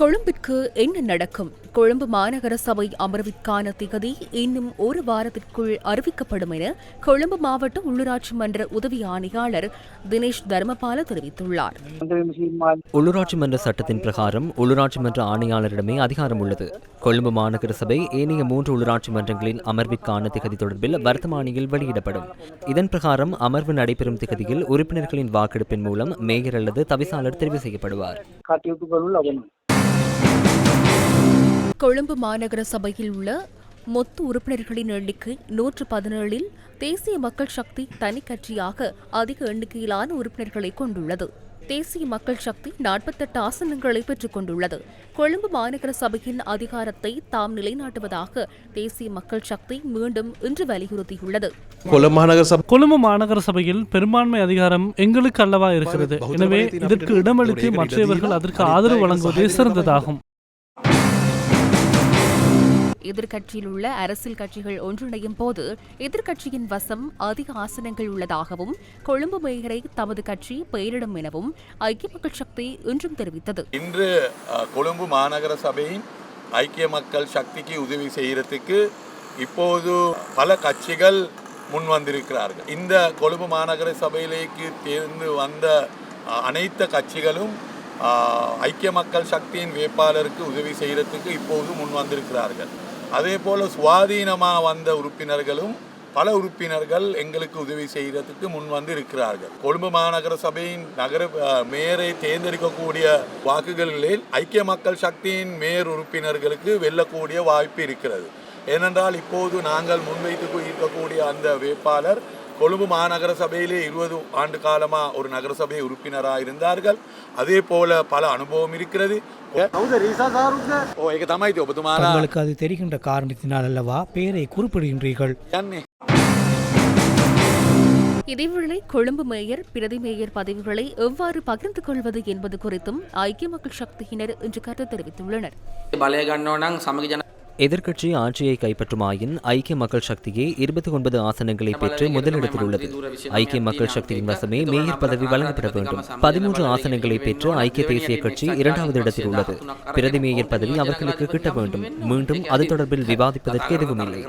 கொழும்பிற்கு என்ன நடக்கும்? கொழும்பு மாநகர சபை அமர்விற்கான திகதி இன்னும் ஒரு வாரத்திற்குள் அறிவிக்கப்படும் என கொழும்பு மாவட்ட உள்ளூராட்சி மன்ற உதவி ஆணையாளர் தினேஷ் தர்மபால தெரிவித்துள்ளார். உள்ளூராட்சி மன்ற சட்டத்தின் பிரகாரம் உள்ளூராட்சி மன்ற ஆணையாளரிடமே அதிகாரம் உள்ளது. கொழும்பு மாநகர சபை ஏனைய மூன்று உள்ளூராட்சி மன்றங்களின் அமர்விற்கான திகதி தொடர்பில் வர்த்தமானியில் வெளியிடப்படும். இதன் பிரகாரம் அமர்வு நடைபெறும் திகதியில் உறுப்பினர்களின் வாக்கெடுப்பின் மூலம் மேயர் அல்லது தவிசாளர் தெரிவு செய்யப்படுவார். கொழும்பு மாநகர சபையில் உள்ள மொத்த உறுப்பினர்களின் எண்ணிக்கை நூற்று பதினேழில் தேசிய மக்கள் சக்தி தனி கட்சியாக அதிக எண்ணிக்கையிலான உறுப்பினர்களை கொண்டுள்ளது. தேசிய மக்கள் சக்தி நாற்பத்தெட்டு ஆசனங்களை பெற்றுக் கொண்டுள்ளது. கொழும்பு மாநகர சபையின் அதிகாரத்தை தாம் நிலைநாட்டுவதாக தேசிய மக்கள் சக்தி மீண்டும் இன்று வலியுறுத்தியுள்ளது. கொழும்பு மாநகர சபையில் பெரும்பான்மை அதிகாரம் எங்களுக்கு அல்லவா இருக்கிறது. எனவே இதற்கு இடமளித்து மற்றவர்கள் அதற்கு ஆதரவு வழங்குவதே சிறந்ததாகும். எதிர்க்கட்சியில் உள்ள அரசியல் கட்சிகள் ஒன்றிணையும் போது எதிர்க்கட்சியின் வசம் அதிக ஆசனங்கள் உள்ளதாகவும் கொழும்பு மேயரை தமது கட்சி பெயரிடும் எனவும் ஐக்கிய மக்கள் சக்தி இன்றும் தெரிவித்தது. இன்று கொழும்பு மாநகர சபையின் ஐக்கிய மக்கள் சக்திக்கு உதவி செய்யறதுக்கு இப்போது பல கட்சிகள் முன் வந்திருக்கிறார்கள். இந்த கொழும்பு மாநகர சபையிலேக்கு தேர்ந்து வந்த அனைத்து கட்சிகளும் ஐக்கிய மக்கள் சக்தியின் வேட்பாளருக்கு உதவி செய்யறதுக்கு இப்போது முன் வந்திருக்கிறார்கள். அதே போல் சுவாதீனமாக வந்த உறுப்பினர்களும் பல உறுப்பினர்கள் எங்களுக்கு உதவி செய்கிறதுக்கு முன் வந்து இருக்கிறார்கள். கொழும்பு மாநகர சபையின் நகர மேயரை தேர்ந்தெடுக்கக்கூடிய வாக்குகளில் ஐக்கிய மக்கள் சக்தியின் மேயர் உறுப்பினர்களுக்கு வெல்லக்கூடிய வாய்ப்பு இருக்கிறது. ஏனென்றால் இப்போது நாங்கள் முன்வைத்து இருக்கக்கூடிய அந்த வேட்பாளர் கொழும்பு மாநகர சபையிலே இருபது ஆண்டு காலமா ஒரு நகரசபை உறுப்பினராக இருந்தார்கள் அதே போல பல அனுபவம் இருக்கிறது. உங்களுக்கு அது தெரிகின்ற காரணத்தினால் அல்லவா பெயரை குறிப்பிடுகின்றீர்கள்? இதேவேளை கொழும்பு மேயர் பிரதி மேயர் பதவிகளை எவ்வாறு பகிர்ந்து கொள்வது என்பது குறித்தும் ஐக்கிய மக்கள் சக்தியினர் இன்று கருத்து தெரிவித்துள்ளனர். எதிர்க்கட்சி ஆட்சியை கைப்பற்றுமாயின் ஐக்கிய மக்கள் சக்தியே இருபத்தி ஒன்பது ஆசனங்களை பெற்று முதலிடத்தில் உள்ளது. ஐக்கிய மக்கள் சக்தியின் வசமே மேயர் பதவி வழங்கப்பட வேண்டும். பதிமூன்று ஆசனங்களை பெற்று ஐக்கிய தேசிய கட்சி இரண்டாவது இடத்தில் உள்ளது. பிரதி மேயர் பதவி அவர்களுக்கு கிட்ட வேண்டும். மீண்டும் அது தொடர்பில் விவாதிப்பதற்கு எதுவும் இல்லை.